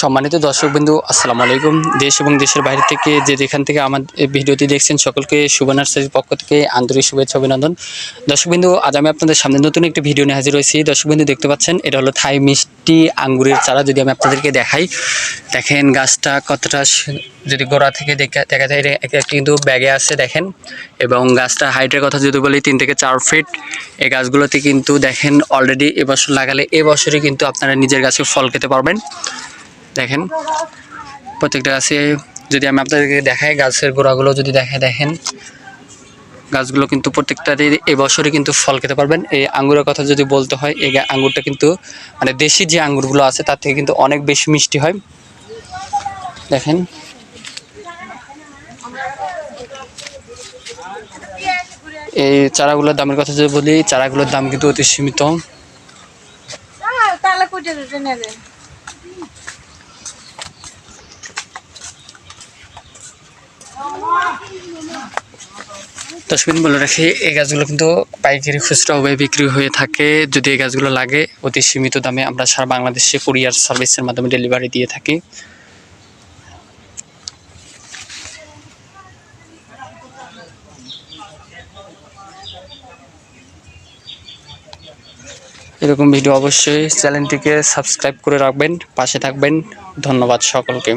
সম্মানিত দর্শকবৃন্দু, আসসালামু আলাইকুম। দেশ এবং দেশের বাইরে থেকে যে যেখান থেকে আমার ভিডিওটি দেখছেন, সকলকে শুভ নার্সারির পক্ষ থেকে আন্তরিক শুভেচ্ছা, অভিনন্দন। দর্শকবিন্দু, আজ আমি আপনাদের সামনে নতুন একটি ভিডিও নিয়ে হাজির হয়েছি। দর্শকবিন্দু, দেখতে পাচ্ছেন, এটা হলো থাই মিষ্টি আঙ্গুরের চারা। যদি আমি আপনাদেরকে দেখাই, দেখেন গাছটা কতটা যদি গোড়া থেকে দেখা দেখা যায়, এটা কিন্তু ব্যাগে আছে, দেখেন। এবং গাছটা হাইটের কথা যদি বলি, তিন থেকে চার ফিট। এই গাছগুলোতে কিন্তু দেখেন, অলরেডি এবছর লাগালে এবছরই কিন্তু আপনারা নিজের গাছে ফল খেতে পারবেন। দেখেন, প্রত্যেকটা গাছে যদি আমি আপনাদেরকে দেখাই, গাছের গোড়াগুলো যদি দেখায় দেখেন, গাছগুলো কিন্তু প্রত্যেকটারই এবছরই কিন্তু ফল খেতে পারবেন। এই আঙ্গুরের কথা যদি বলতে হয়, এই আঙ্গুরটা কিন্তু মানে দেশি যে আঙ্গুরগুলো আছে, তার থেকে কিন্তু অনেক বেশি মিষ্টি হয়। দেখেন। এই চারাগুলোর দামের কথা যদি বলি, চারাগুলোর দাম কিন্তু অতি সীমিত। দশমিন বলে রাখি, এই গাছগুলো কিন্তু পাইকারি খুচরা খুচরাভাবে বিক্রি হয়ে থাকে। যদি এই গাছগুলো লাগে, অতি সীমিত দামে আমরা সারা বাংলাদেশে কুরিয়ার সার্ভিসের মাধ্যমে ডেলিভারি দিয়ে থাকি। এরকম ভিডিও অবশ্যই চ্যানেলটিকে সাবস্ক্রাইব করে রাখবেন, পাশে থাকবেন। ধন্যবাদ সকলকে।